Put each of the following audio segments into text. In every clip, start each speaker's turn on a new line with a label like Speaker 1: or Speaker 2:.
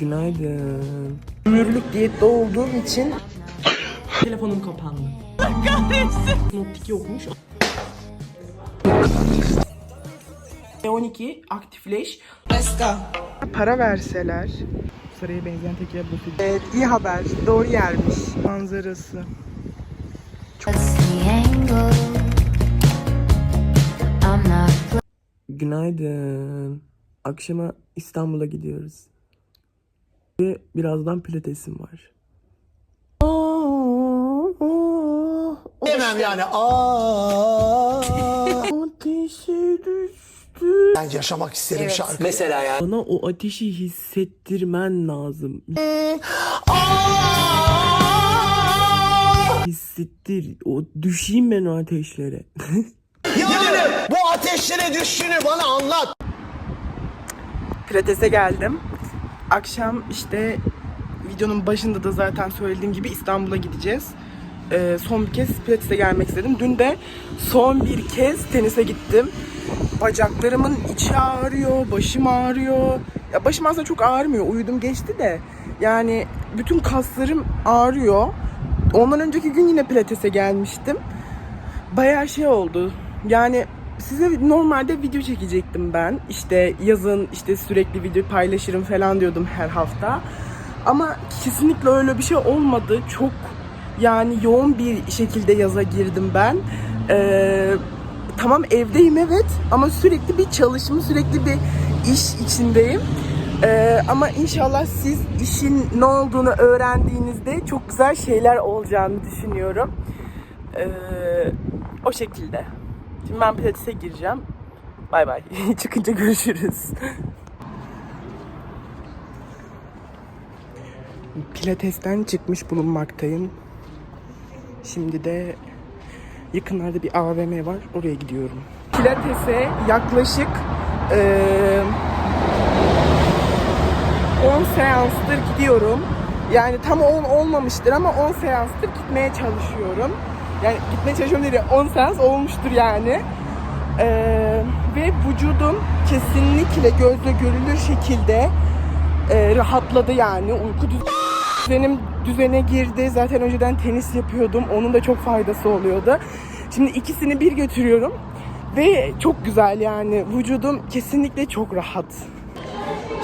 Speaker 1: Günaydın. Ömürlük diyette olduğum için telefonum kapandı. Not 2 yokmuş. E12 aktifleş. Para verseler. Saraya benzeyen tek yer bu. Evet, iyi haber. Doğru yermiş. Manzarası.
Speaker 2: not
Speaker 1: Günaydın. Akşama İstanbul'a gidiyoruz. Ve birazdan pilatesim var.
Speaker 3: Demem yani. Aa.
Speaker 1: Ateşe düştü.
Speaker 3: Ben yaşamak isterim şarkı.
Speaker 4: Mesela yani.
Speaker 1: Bana o ateşi hissettirmen lazım. Hissettir. O düşeyim ben o ateşlere.
Speaker 3: Yani bu ateşlere düştüğünü bana anlat.
Speaker 1: Pilates'e geldim. Akşam işte videonun başında da zaten söylediğim gibi İstanbul'a gideceğiz. Ee, son bir kez Pilates'e gelmek istedim. Dün de son bir kez tenise gittim. Bacaklarımın içi ağrıyor, başım ağrıyor. Ya başım aslında çok ağrımıyor. Uyudum geçti de. Yani bütün kaslarım ağrıyor. Ondan önceki gün yine Pilates'e gelmiştim. Bayağı şey oldu. Yani size normalde video çekecektim ben. İşte yazın işte sürekli video paylaşırım falan diyordum her hafta. Ama kesinlikle öyle bir şey olmadı. Çok yani yoğun bir şekilde yaza girdim ben. Ee, tamam evdeyim evet ama sürekli bir çalışma, sürekli bir iş içindeyim. Ee, ama inşallah siz işin ne olduğunu öğrendiğinizde çok güzel şeyler olacağını düşünüyorum. Ee, o şekilde. Şimdi ben pilatese gireceğim. Bay bay. Çıkınca görüşürüz. Pilatesten çıkmış bulunmaktayım. Şimdi de yakınlarda bir AVM var. Oraya gidiyorum. Pilatese yaklaşık eee 10 seanstır gidiyorum. Yani tam 10 olmamıştır ama 10 seanstır gitmeye çalışıyorum. Yani gitmeye çalışıyorum değil, 10 seans olmuştur yani. Ee, ve vücudum kesinlikle gözle görülür şekilde e, rahatladı yani. Uyku düzenim düzene girdi. Zaten önceden tenis yapıyordum. Onun da çok faydası oluyordu. Şimdi ikisini bir götürüyorum. Ve çok güzel yani. Vücudum kesinlikle çok rahat.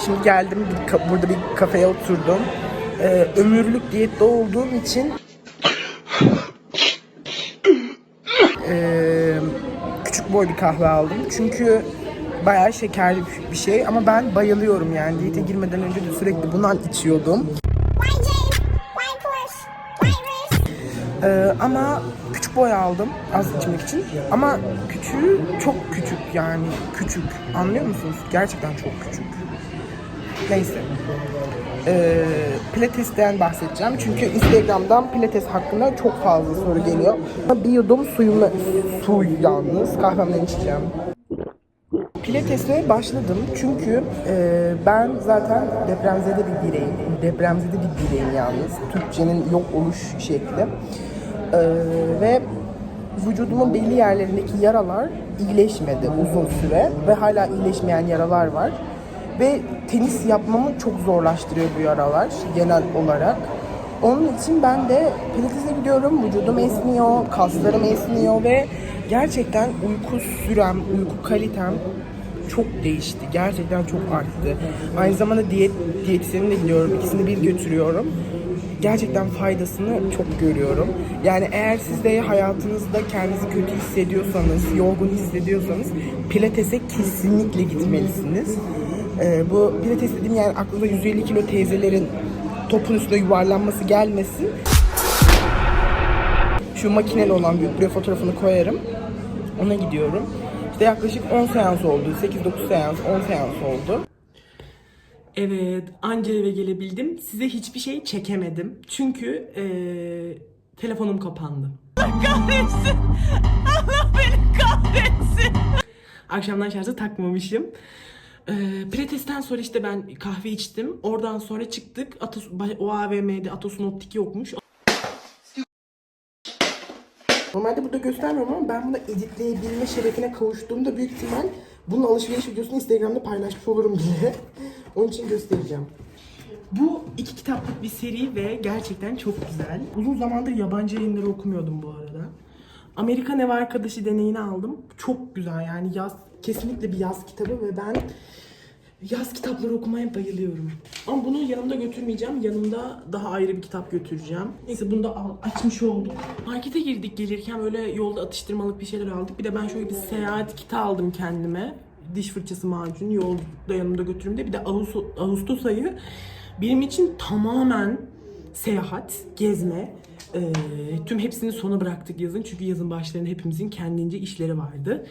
Speaker 1: Şimdi geldim bir burada bir kafeye oturdum. Ee, ömürlük diyette olduğum için ee, küçük boy bir kahve aldım. Çünkü bayağı şekerli bir- şey ama ben bayılıyorum yani. Diyete girmeden önce de sürekli bundan içiyordum. Ee, ama küçük boy aldım az içmek için. Ama küçüğü çok küçük yani küçük. Anlıyor musunuz? Gerçekten çok küçük. Neyse. Ee, Pilates'ten bahsedeceğim. Çünkü Instagram'dan Pilates hakkında çok fazla soru geliyor. Bir yudum suyumu, su yalnız kahvemden içeceğim. Pilates'e başladım çünkü e, ben zaten depremzede bir bireyim. Depremzede bir bireyim yalnız. Türkçenin yok oluş şekli. E, ve vücudumun belli yerlerindeki yaralar iyileşmedi uzun süre ve hala iyileşmeyen yaralar var. Ve tenis yapmamı çok zorlaştırıyor bu yaralar genel olarak. Onun için ben de pilatese gidiyorum. Vücudum esniyor, kaslarım esniyor ve gerçekten uyku sürem, uyku kalitem çok değişti. Gerçekten çok arttı. Aynı zamanda diyet diyetisyenine gidiyorum. İkisini bir götürüyorum. Gerçekten faydasını çok görüyorum. Yani eğer siz de hayatınızda kendinizi kötü hissediyorsanız, yorgun hissediyorsanız pilatese kesinlikle gitmelisiniz. Ee, bu pilates dediğim yani aklınıza 150 kilo teyzelerin topun üstüne yuvarlanması gelmesin. Şu makineli olan büyük buraya fotoğrafını koyarım. Ona gidiyorum. İşte yaklaşık 10 seans oldu. 8-9 seans, 10 seans oldu. Evet, anca eve gelebildim. Size hiçbir şey çekemedim. Çünkü eee, telefonum kapandı.
Speaker 5: kahretsin. Allah beni kahretsin.
Speaker 1: Akşamdan şarjı takmamışım. Ee, Pilates'ten sonra işte ben kahve içtim. Oradan sonra çıktık. Atos, o AVM'de Atos'un optik yokmuş. Normalde burada göstermiyorum ama ben bunu editleyebilme şerefine kavuştuğumda büyük ihtimal bunun alışveriş videosunu Instagram'da paylaşmış olurum diye. Onun için göstereceğim. Bu iki kitaplık bir seri ve gerçekten çok güzel. Uzun zamandır yabancı yayınları okumuyordum bu arada. Amerikan Ev Arkadaşı deneyini aldım. Çok güzel yani yaz kesinlikle bir yaz kitabı ve ben yaz kitapları okumaya bayılıyorum. Ama bunu yanımda götürmeyeceğim. Yanımda daha ayrı bir kitap götüreceğim. Neyse bunu da açmış olduk. Markete girdik gelirken böyle yolda atıştırmalık bir şeyler aldık. Bir de ben şöyle bir seyahat kiti aldım kendime. Diş fırçası macun yolda yanımda götürürüm diye. Bir de Ağustos, Ağustos ayı benim için tamamen seyahat, gezme. Ee, tüm hepsini sona bıraktık yazın. Çünkü yazın başlarında hepimizin kendince işleri vardı.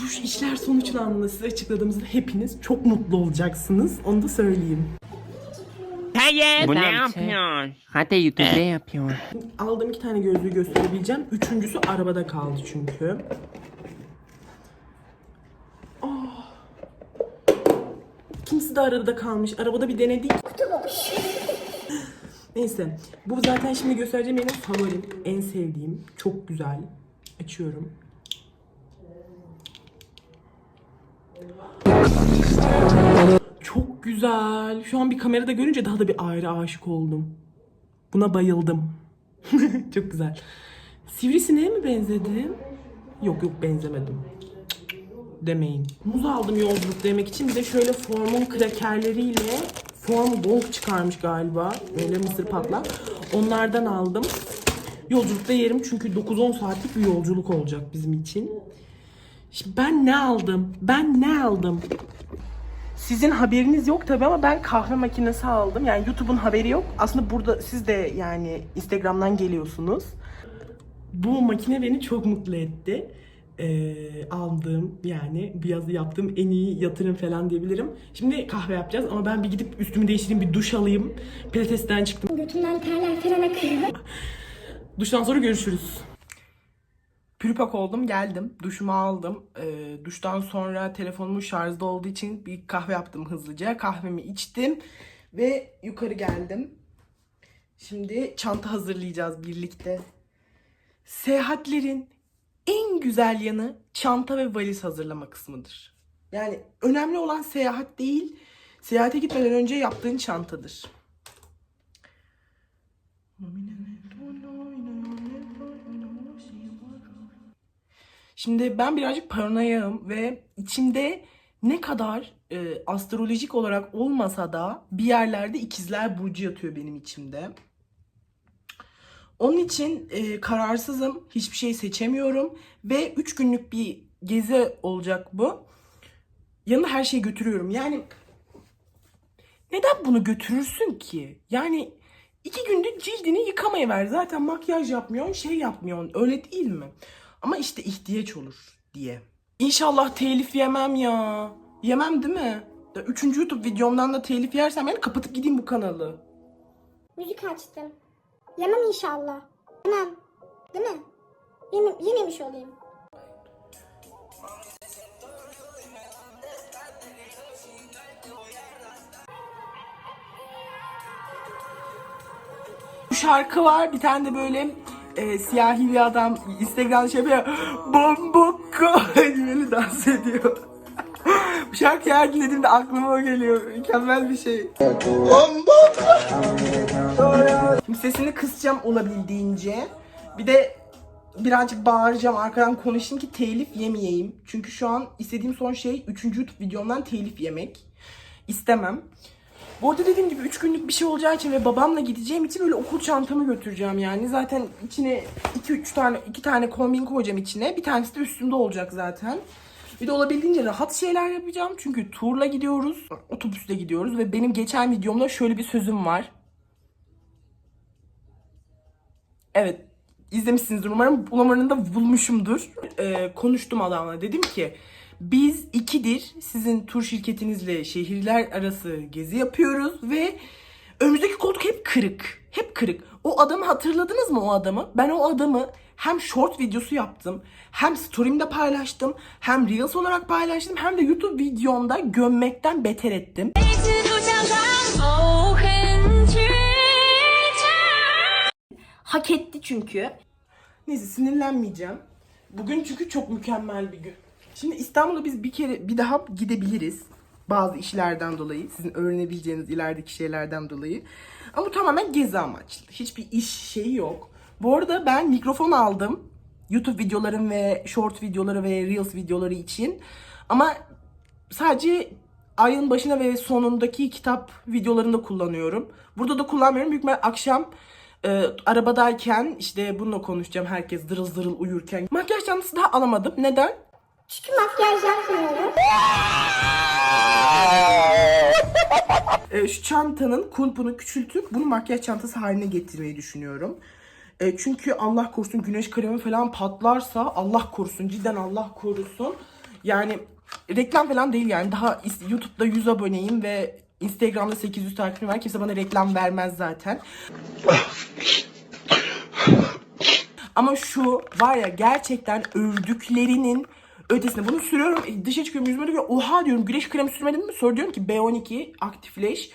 Speaker 1: Bu işler sonuçlandığında size açıkladığımızda hepiniz çok mutlu olacaksınız. Onu da söyleyeyim.
Speaker 2: Bu ne yapıyorsun? Hadi YouTube'da yapıyor.
Speaker 1: Aldığım iki tane gözlüğü gösterebileceğim. Üçüncüsü arabada kaldı çünkü. Ah. İkincisi de arabada kalmış. Arabada bir denedik. Neyse. Bu zaten şimdi göstereceğim benim favorim. En sevdiğim. Çok güzel. Açıyorum. Çok güzel. Şu an bir kamerada görünce daha da bir ayrı aşık oldum. Buna bayıldım. Çok güzel. Sivrisineğe mi benzedim? Yok yok benzemedim. Demeyin. Muz aldım yolculukta yemek için. Bir de şöyle formun krakerleriyle form bol çıkarmış galiba. Böyle mısır patla. Onlardan aldım. Yolculukta yerim çünkü 9-10 saatlik bir yolculuk olacak bizim için. Şimdi ben ne aldım? Ben ne aldım? Sizin haberiniz yok tabi ama ben kahve makinesi aldım. Yani YouTube'un haberi yok. Aslında burada siz de yani Instagram'dan geliyorsunuz. Bu makine beni çok mutlu etti. Ee, aldığım yani bir yazı yaptığım en iyi yatırım falan diyebilirim. Şimdi kahve yapacağız ama ben bir gidip üstümü değiştireyim, bir duş alayım. Pilates'ten çıktım.
Speaker 4: Götümden terler falan akıyor.
Speaker 1: Duştan sonra görüşürüz. Pürüpak oldum geldim. Duşumu aldım. Ee, duştan sonra telefonumun şarjda olduğu için bir kahve yaptım hızlıca. Kahvemi içtim ve yukarı geldim. Şimdi çanta hazırlayacağız birlikte. Seyahatlerin en güzel yanı çanta ve valiz hazırlama kısmıdır. Yani önemli olan seyahat değil, seyahate gitmeden önce yaptığın çantadır. Şimdi ben birazcık paranoyam ve içimde ne kadar e, astrolojik olarak olmasa da bir yerlerde ikizler burcu yatıyor benim içimde. Onun için e, kararsızım, hiçbir şey seçemiyorum ve 3 günlük bir gezi olacak bu. Yanında her şeyi götürüyorum. Yani neden bunu götürürsün ki? Yani iki günde cildini yıkamaya ver. Zaten makyaj yapmıyorsun, şey yapmıyorsun. Öyle değil mi? Ama işte ihtiyaç olur diye. İnşallah telif yemem ya. Yemem değil mi? Ya Üçüncü YouTube videomdan da telif yersem ben kapatıp gideyim bu kanalı.
Speaker 4: Müzik açtım. Yemem inşallah. Yemem. Değil mi? Yeme yememiş olayım.
Speaker 1: Bu şarkı var. Bir tane de böyle e, siyahi bir adam Instagram'da şey yapıyor. Bomboko böyle dans ediyor. Bu şarkıyı her dinlediğimde aklıma o geliyor. Mükemmel bir şey. Şimdi sesini kısacağım olabildiğince. Bir de birazcık bağıracağım arkadan konuşayım ki telif yemeyeyim. Çünkü şu an istediğim son şey 3. YouTube videomdan telif yemek. İstemem. Bu arada dediğim gibi 3 günlük bir şey olacağı için ve babamla gideceğim için böyle okul çantamı götüreceğim yani. Zaten içine 2-3 tane 2 tane kombin koyacağım içine. Bir tanesi de üstümde olacak zaten. Bir de olabildiğince rahat şeyler yapacağım. Çünkü turla gidiyoruz. Otobüsle gidiyoruz ve benim geçen videomda şöyle bir sözüm var. Evet izlemişsinizdir umarım. Umarım da bulmuşumdur. Ee, konuştum adamla. Dedim ki biz ikidir sizin tur şirketinizle şehirler arası gezi yapıyoruz ve önümüzdeki koltuk hep kırık. Hep kırık. O adamı hatırladınız mı o adamı? Ben o adamı hem short videosu yaptım, hem story'imde paylaştım, hem reels olarak paylaştım, hem de YouTube videomda gömmekten beter ettim. Hak etti çünkü. Neyse sinirlenmeyeceğim. Bugün çünkü çok mükemmel bir gün. Şimdi İstanbul'a biz bir kere bir daha gidebiliriz. Bazı işlerden dolayı, sizin öğrenebileceğiniz ilerideki şeylerden dolayı. Ama bu tamamen gezi amaçlı. Hiçbir iş şeyi yok. Bu arada ben mikrofon aldım. YouTube videolarım ve short videoları ve reels videoları için. Ama sadece ayın başına ve sonundaki kitap videolarında kullanıyorum. Burada da kullanmıyorum. Büyük akşam e, arabadayken işte bununla konuşacağım herkes dırıl dırıl uyurken. Makyaj çantası daha alamadım. Neden?
Speaker 4: Çünkü makyaj yapmıyorum.
Speaker 1: E, şu çantanın kulpunu küçültüp bunu makyaj çantası haline getirmeyi düşünüyorum. E, çünkü Allah korusun güneş kremi falan patlarsa Allah korusun cidden Allah korusun. Yani reklam falan değil yani daha YouTube'da 100 aboneyim ve Instagram'da 800 takipçim var. Kimse bana reklam vermez zaten. Ama şu var ya gerçekten övdüklerinin ötesinde. Bunu sürüyorum. e, Dışa çıkıyorum yüzüme diyorum. Oha diyorum güneş kremi sürmedim mi? Sonra diyorum ki B12 aktifleş.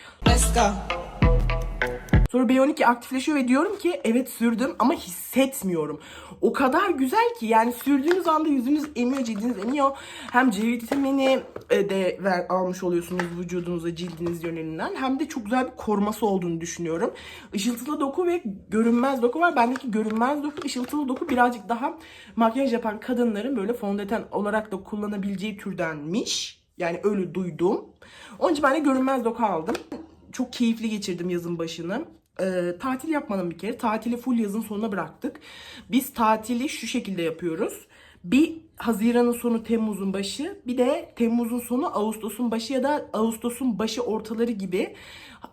Speaker 1: Sonra B12 aktifleşiyor ve diyorum ki evet sürdüm ama hissetmiyorum. O kadar güzel ki yani sürdüğünüz anda yüzünüz emiyor, cildiniz emiyor. Hem C vitamini e, de ver, almış oluyorsunuz vücudunuza cildiniz yönelinden. Hem de çok güzel bir koruması olduğunu düşünüyorum. Işıltılı doku ve görünmez doku var. Bendeki görünmez doku, ışıltılı doku birazcık daha makyaj yapan kadınların böyle fondöten olarak da kullanabileceği türdenmiş. Yani öyle duydum. Onun için ben de görünmez doku aldım çok keyifli geçirdim yazın başını. Ee, tatil yapmadım bir kere. Tatili full yazın sonuna bıraktık. Biz tatili şu şekilde yapıyoruz. Bir Haziran'ın sonu Temmuz'un başı bir de Temmuz'un sonu Ağustos'un başı ya da Ağustos'un başı ortaları gibi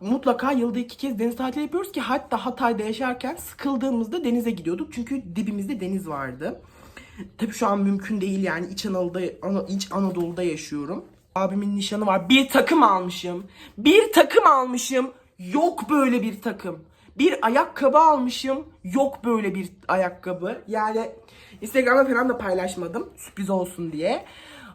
Speaker 1: mutlaka yılda iki kez deniz tatili yapıyoruz ki hatta Hatay'da yaşarken sıkıldığımızda denize gidiyorduk. Çünkü dibimizde deniz vardı. Tabii şu an mümkün değil yani İç Anadolu'da, Ana- İç Anadolu'da yaşıyorum. Abimin nişanı var. Bir takım almışım. Bir takım almışım. Yok böyle bir takım. Bir ayakkabı almışım. Yok böyle bir ayakkabı. Yani Instagram'da falan da paylaşmadım. Sürpriz olsun diye.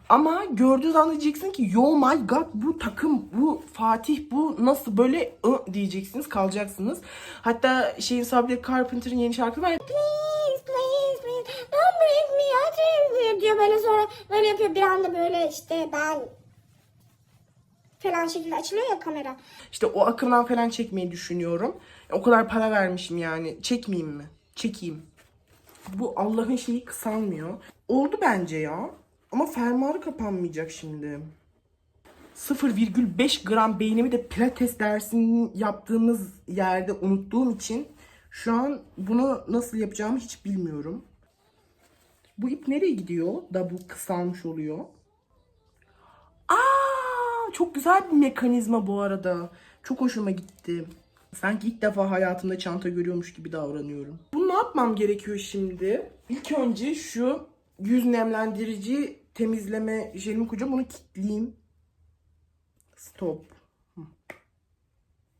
Speaker 1: Ama gördüğünüz anda diyeceksin ki yo my god bu takım bu Fatih bu nasıl böyle ı diyeceksiniz kalacaksınız. Hatta şeyin Sabrina Carpenter'ın yeni şarkısı var
Speaker 4: Please, please, please. Don't break me, dream diyor böyle sonra böyle yapıyor bir anda böyle işte ben falan şekilde açılıyor ya kamera.
Speaker 1: İşte o akımdan falan çekmeyi düşünüyorum. O kadar para vermişim yani. Çekmeyeyim mi? Çekeyim. Bu Allah'ın şeyi kısalmıyor. Oldu bence ya. Ama fermuarı kapanmayacak şimdi. 0,5 gram beynimi de pilates dersini yaptığımız yerde unuttuğum için şu an bunu nasıl yapacağımı hiç bilmiyorum. Bu ip nereye gidiyor da bu kısalmış oluyor? Aa, çok güzel bir mekanizma bu arada. Çok hoşuma gitti. Sanki ilk defa hayatımda çanta görüyormuş gibi davranıyorum. Bunu ne yapmam gerekiyor şimdi? İlk önce şu yüz nemlendirici temizleme jelimi koyacağım. Bunu kilitleyeyim. Stop.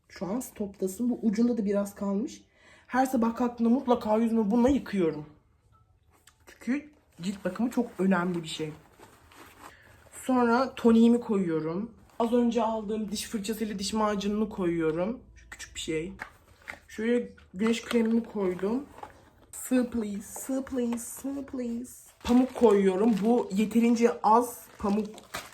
Speaker 1: Şu an stoptasın. Bu ucunda da biraz kalmış. Her sabah kalktığımda mutlaka yüzümü bununla yıkıyorum. Çünkü cilt bakımı çok önemli bir şey. Sonra toniğimi koyuyorum. Az önce aldığım diş fırçasıyla diş macununu koyuyorum. Şu küçük bir şey. Şöyle güneş kremimi koydum. Sığ please, sığ please, sığ please. Pamuk koyuyorum. Bu yeterince az pamuk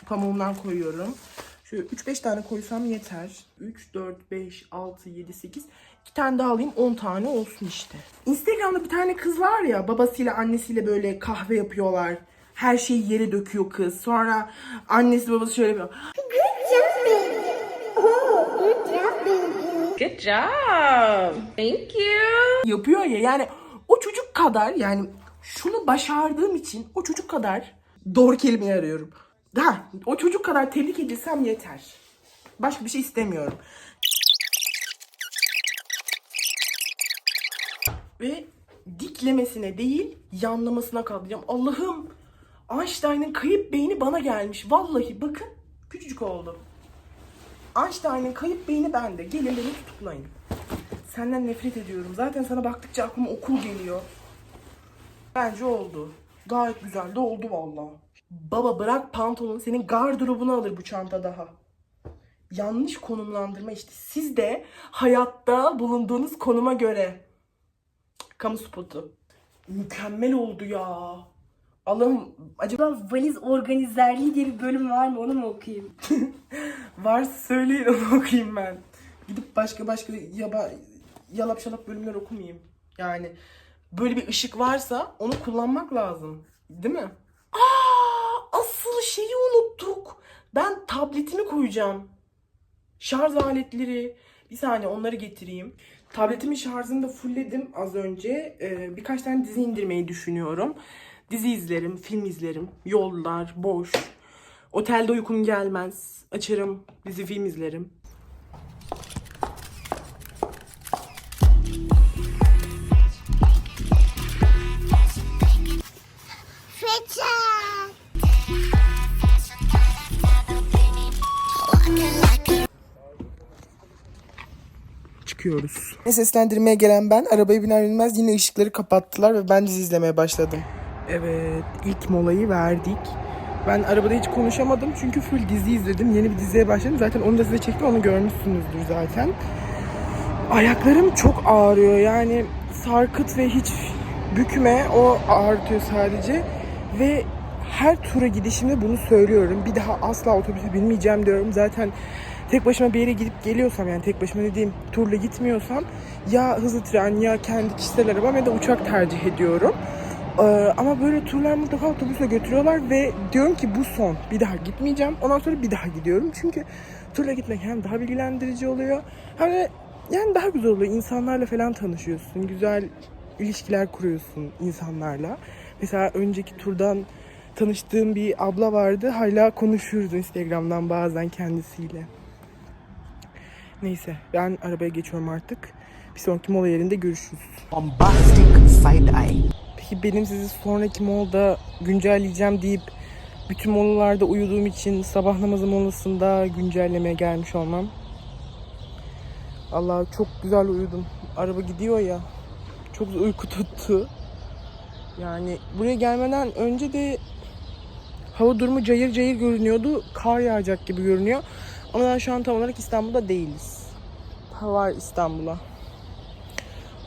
Speaker 1: pamuğundan koyuyorum. Şöyle 3-5 tane koysam yeter. 3, 4, 5, 6, 7, 8. 2 tane daha alayım 10 tane olsun işte. Instagram'da bir tane kız var ya babasıyla annesiyle böyle kahve yapıyorlar. Her şeyi yere döküyor kız. Sonra annesi babası şöyle yapıyor.
Speaker 4: Good job.
Speaker 5: Thank you.
Speaker 1: yapıyor ya yani o çocuk kadar yani şunu başardığım için o çocuk kadar doğru kelimeyi arıyorum. Ha, o çocuk kadar tebrik edilsem yeter. Başka bir şey istemiyorum. Ve diklemesine değil yanlamasına kalacağım. Allah'ım Einstein'ın kayıp beyni bana gelmiş. Vallahi bakın küçücük oldu. Einstein'ın kayıp beyni bende. Gelin beni tutuklayın. Senden nefret ediyorum. Zaten sana baktıkça aklıma okul geliyor. Bence oldu. Gayet güzel de oldu valla. Baba bırak pantolonu senin gardırobunu alır bu çanta daha. Yanlış konumlandırma işte. Siz de hayatta bulunduğunuz konuma göre. Kamu spotu. Mükemmel oldu ya. Allah'ım acaba
Speaker 6: valiz organizerliği diye bir bölüm var mı onu mu okuyayım?
Speaker 1: varsa söyleyin onu okuyayım ben. Gidip başka başka yaba, yalap şalap bölümler okumayayım. Yani böyle bir ışık varsa onu kullanmak lazım. Değil mi? Aa, asıl şeyi unuttuk. Ben tabletimi koyacağım. Şarj aletleri. Bir saniye onları getireyim. Tabletimin şarjını da fullledim az önce. Ee, birkaç tane dizi indirmeyi düşünüyorum. Dizi izlerim, film izlerim. Yollar, boş. Otelde uykum gelmez. Açarım, dizi film izlerim. çıkıyoruz. Seslendirmeye gelen ben, arabaya biner binmez yine ışıkları kapattılar ve ben dizi izlemeye başladım. Evet, ilk molayı verdik. Ben arabada hiç konuşamadım çünkü full dizi izledim. Yeni bir diziye başladım. Zaten onu da size çektim, onu görmüşsünüzdür zaten. Ayaklarım çok ağrıyor yani sarkıt ve hiç bükme o ağrıtıyor sadece. Ve her tura gidişimde bunu söylüyorum. Bir daha asla otobüse binmeyeceğim diyorum. Zaten tek başıma bir yere gidip geliyorsam yani tek başıma dediğim turla gitmiyorsam ya hızlı tren ya kendi kişisel arabam ya da uçak tercih ediyorum. Ee, ama böyle turlar mutlaka otobüse götürüyorlar ve diyorum ki bu son. Bir daha gitmeyeceğim. Ondan sonra bir daha gidiyorum. Çünkü turla gitmek hem daha bilgilendirici oluyor hem de yani daha güzel oluyor. İnsanlarla falan tanışıyorsun. Güzel ilişkiler kuruyorsun insanlarla. Mesela önceki turdan tanıştığım bir abla vardı. Hala konuşuyoruz Instagram'dan bazen kendisiyle. Neyse ben arabaya geçiyorum artık. Bir sonraki mola yerinde görüşürüz.
Speaker 3: Bombastic side eye.
Speaker 1: Benim sizi sonraki molda güncelleyeceğim deyip bütün molalarda uyuduğum için sabah namazı molasında güncellemeye gelmiş olmam. Allah çok güzel uyudum. Araba gidiyor ya. Çok uyku tuttu. Yani buraya gelmeden önce de hava durumu cayır cayır görünüyordu. Kar yağacak gibi görünüyor. Ama şu an tam olarak İstanbul'da değiliz. Hava İstanbul'a.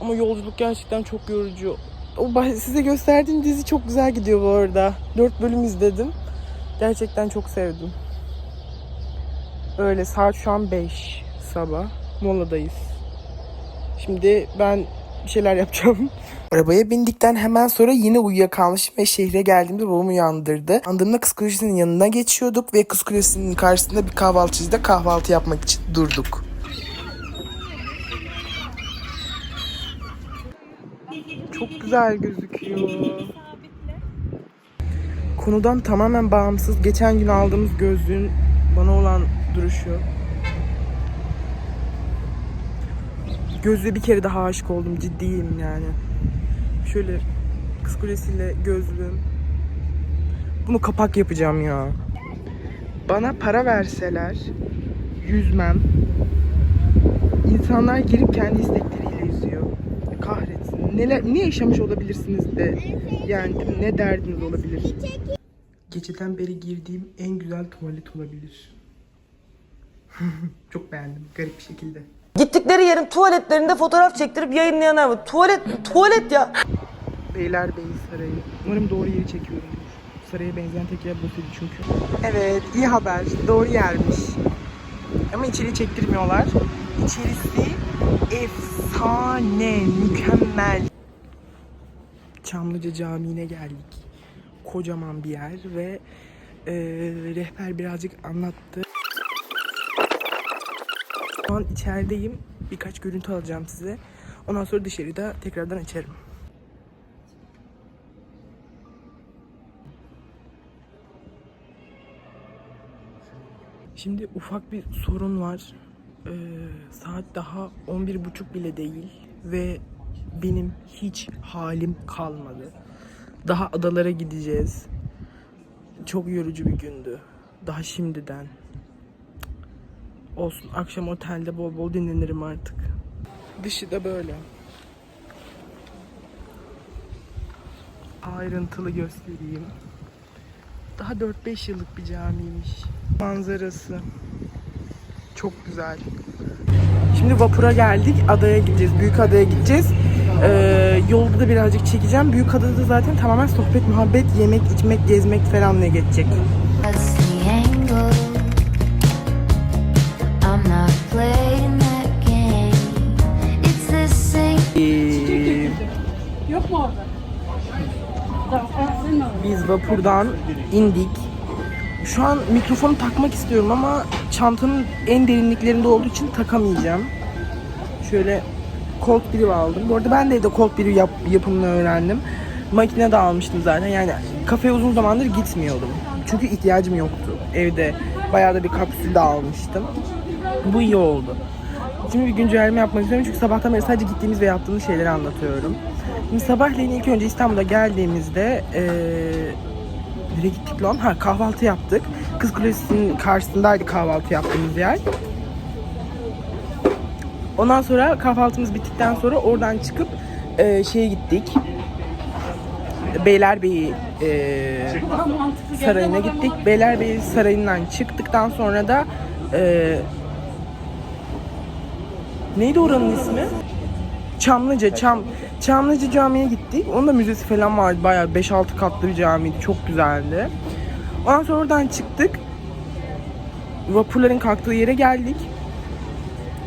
Speaker 1: Ama yolculuk gerçekten çok yorucu. O size gösterdiğim dizi çok güzel gidiyor bu arada. 4 bölüm izledim. Gerçekten çok sevdim. Öyle saat şu an 5 sabah. Moladayız. Şimdi ben bir şeyler yapacağım. Arabaya bindikten hemen sonra yine uyuyakalmışım ve şehre geldiğimde babam uyandırdı. Andığımda Kız Kulesi'nin yanına geçiyorduk ve Kız Kulesi'nin karşısında bir kahvaltıcıda kahvaltı yapmak için durduk. Çok güzel gözüküyor. Konudan tamamen bağımsız. Geçen gün aldığımız gözlüğün bana olan duruşu. Gözlüğe bir kere daha aşık oldum. Ciddiyim yani. Şöyle kız kulesiyle gözlüğüm. Bunu kapak yapacağım ya. Bana para verseler yüzmem. İnsanlar girip kendi istekleriyle yüzüyor. Kahretsin. Neler, ne yaşamış olabilirsiniz de yani ne derdiniz olabilir? Geceden beri girdiğim en güzel tuvalet olabilir. Çok beğendim garip bir şekilde.
Speaker 7: Gittikleri yerin tuvaletlerinde fotoğraf çektirip yayınlayanlar var. Tuvalet, tuvalet ya.
Speaker 1: Beylerbeyi Sarayı. Umarım doğru yeri çekiyorum. Saraya benzeyen tek yer burasıydı çünkü. Evet, iyi haber. Doğru yermiş. Ama içeri çektirmiyorlar. İçerisi efsane, mükemmel. Çamlıca Camii'ne geldik. Kocaman bir yer ve e, rehber birazcık anlattı. Şu an içerideyim. Birkaç görüntü alacağım size. Ondan sonra dışarıda tekrardan açarım. Şimdi ufak bir sorun var. Ee, saat daha 11.30 bile değil ve benim hiç halim kalmadı. Daha adalara gideceğiz. Çok yorucu bir gündü. Daha şimdiden. Olsun akşam otelde bol bol dinlenirim artık. Dışı da böyle. Ayrıntılı göstereyim. Daha 4-5 yıllık bir camiymiş. Manzarası çok güzel. Şimdi vapura geldik. Adaya gideceğiz. Büyük adaya gideceğiz. Ee, yolda da birazcık çekeceğim. Büyük adada zaten tamamen sohbet, muhabbet, yemek, içmek, gezmek falanla geçecek.
Speaker 8: That's the angle. I'm not playing that game. It's the same.
Speaker 1: Ee, Biz vapurdan indik. Şu an mikrofonu takmak istiyorum ama çantanın en derinliklerinde olduğu için takamayacağım. Şöyle Colt 1'i aldım. Bu arada ben de evde Colt 1'i yap, yapımını öğrendim. Makine de almıştım zaten. Yani kafeye uzun zamandır gitmiyordum. Çünkü ihtiyacım yoktu. Evde bayağı da bir kapsül de almıştım. Bu iyi oldu. Şimdi bir güncelleme yapmak istiyorum çünkü sabahtan beri sadece gittiğimiz ve yaptığımız şeyleri anlatıyorum. Şimdi sabahleyin ilk önce İstanbul'a geldiğimizde eee nereye gittik lan? Ha kahvaltı yaptık. Kız Kulesi'nin karşısındaydı kahvaltı yaptığımız yer. Ondan sonra kahvaltımız bittikten sonra oradan çıkıp eee şeye gittik. Beylerbeyi eee sarayına gittik. Beylerbeyi sarayından çıktıktan sonra da eee Neydi oranın ismi? Çamlıca, Çam, Çamlıca Camii'ye gittik. Onun da müzesi falan vardı. Bayağı 5-6 katlı bir camiydi. Çok güzeldi. Ondan sonra oradan çıktık. Vapurların kalktığı yere geldik.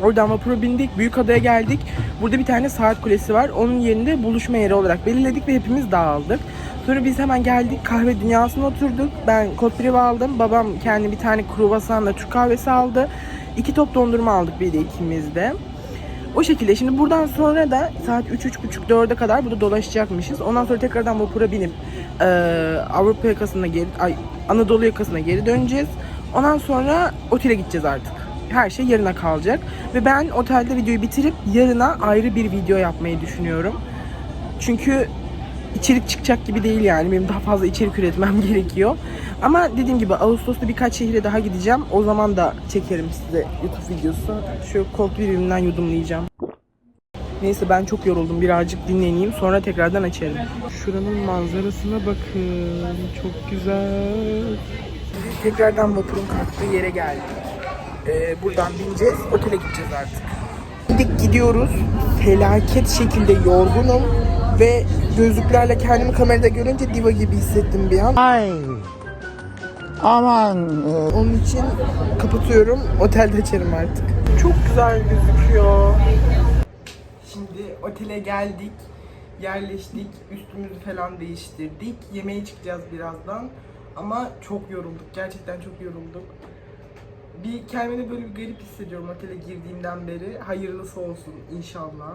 Speaker 1: Oradan vapura bindik. Büyükada'ya geldik. Burada bir tane saat kulesi var. Onun yerinde buluşma yeri olarak belirledik ve hepimiz dağıldık. Sonra biz hemen geldik kahve dünyasına oturduk. Ben kotpriv aldım. Babam kendi bir tane kruvasanla Türk kahvesi aldı. İki top dondurma aldık bir de ikimiz de. O şekilde şimdi buradan sonra da saat 3-3.30-4'e kadar burada dolaşacakmışız. Ondan sonra tekrardan vapura binip eee, Avrupa yakasına geri, ay, Anadolu yakasına geri döneceğiz. Ondan sonra otele gideceğiz artık. Her şey yarına kalacak. Ve ben otelde videoyu bitirip yarına ayrı bir video yapmayı düşünüyorum. Çünkü içerik çıkacak gibi değil yani. Benim daha fazla içerik üretmem gerekiyor. Ama dediğim gibi Ağustos'ta birkaç şehre daha gideceğim. O zaman da çekerim size YouTube videosu. Şu koltuk birbirinden yudumlayacağım. Neyse ben çok yoruldum. Birazcık dinleneyim. Sonra tekrardan açarım. Şuranın manzarasına bakın. Çok güzel. Tekrardan vapurun kalktığı yere geldik. Ee, buradan bineceğiz. Otele gideceğiz artık. Gittik gidiyoruz. Felaket şekilde yorgunum. Ve gözlüklerle kendimi kamerada görünce diva gibi hissettim bir an.
Speaker 3: Ay. Aman.
Speaker 1: Onun için kapatıyorum. Otelde açarım artık. Çok güzel gözüküyor. Şimdi otele geldik. Yerleştik. Üstümüzü falan değiştirdik. Yemeğe çıkacağız birazdan. Ama çok yorulduk. Gerçekten çok yorulduk. Bir kendimi böyle bir garip hissediyorum otele girdiğimden beri. Hayırlısı olsun inşallah.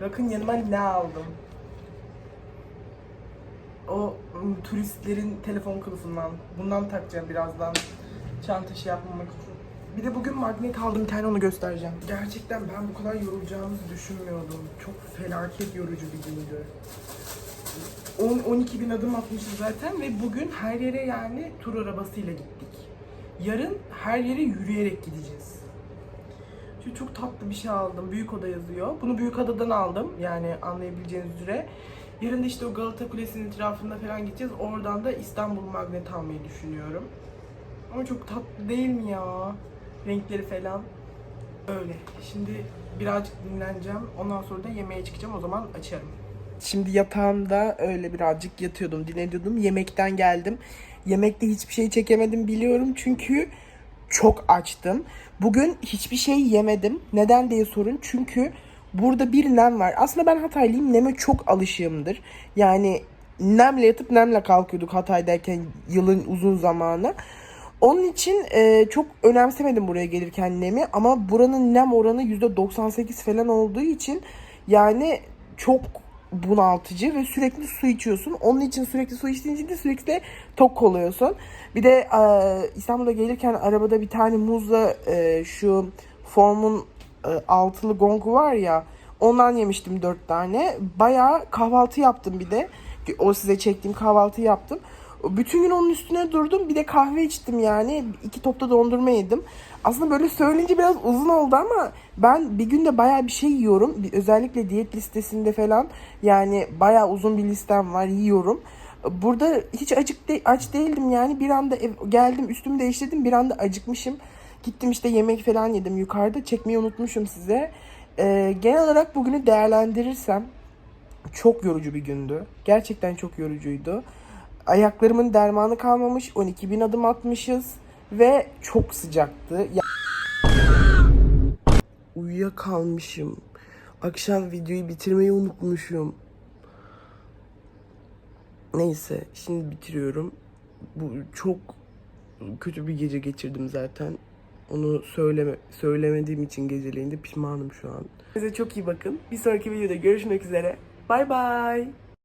Speaker 1: Bakın yanıma ne aldım. O turistlerin telefon kılıfından. Bundan takacağım birazdan. Çanta şey yapmamak için. Bir de bugün magnet aldım bir tane onu göstereceğim. Gerçekten ben bu kadar yorulacağımızı düşünmüyordum. Çok felaket yorucu bir gündü. 10-12 bin adım atmışız zaten ve bugün her yere yani tur arabasıyla gittik. Yarın her yere yürüyerek gideceğiz. Şu çok tatlı bir şey aldım. Büyük oda yazıyor. Bunu Büyük Ada'dan aldım. Yani anlayabileceğiniz üzere. Yarın da işte o Galata Kulesi'nin etrafında falan gideceğiz. Oradan da İstanbul magnet almayı düşünüyorum. Ama çok tatlı değil mi ya? Renkleri falan. Öyle. Şimdi birazcık dinleneceğim. Ondan sonra da yemeğe çıkacağım. O zaman açarım. Şimdi yatağımda öyle birazcık yatıyordum, dinleniyordum. Yemekten geldim. Yemekte hiçbir şey çekemedim biliyorum çünkü çok açtım. Bugün hiçbir şey yemedim. Neden diye sorun. Çünkü burada bir nem var. Aslında ben Hataylıyım. Neme çok alışığımdır. Yani nemle yatıp nemle kalkıyorduk Hatay'dayken yılın uzun zamanı. Onun için e, çok önemsemedim buraya gelirken nemi ama buranın nem oranı %98 falan olduğu için yani çok bunaltıcı ve sürekli su içiyorsun. Onun için sürekli su içtiğin için de sürekli de tok oluyorsun. Bir de e, İstanbul'a gelirken arabada bir tane muzla e, şu formun altılı gongu var ya ondan yemiştim dört tane. Bayağı kahvaltı yaptım bir de. O size çektiğim kahvaltı yaptım. Bütün gün onun üstüne durdum. Bir de kahve içtim yani. iki topta dondurma yedim. Aslında böyle söyleyince biraz uzun oldu ama ben bir günde bayağı bir şey yiyorum. Özellikle diyet listesinde falan yani bayağı uzun bir listem var yiyorum. Burada hiç acık de, aç değildim yani. Bir anda ev- geldim üstümü değiştirdim. Bir anda acıkmışım. Gittim işte yemek falan yedim yukarıda. Çekmeyi unutmuşum size. Ee, genel olarak bugünü değerlendirirsem çok yorucu bir gündü. Gerçekten çok yorucuydu. Ayaklarımın dermanı kalmamış. 12 bin adım atmışız. Ve çok sıcaktı. Ya- Uyuyakalmışım. Akşam videoyu bitirmeyi unutmuşum. Neyse şimdi bitiriyorum. Bu çok kötü bir gece geçirdim zaten. Onu söyleme söylemediğim için geceleyin de pişmanım şu an. Size çok iyi bakın. Bir sonraki videoda görüşmek üzere. Bay bay.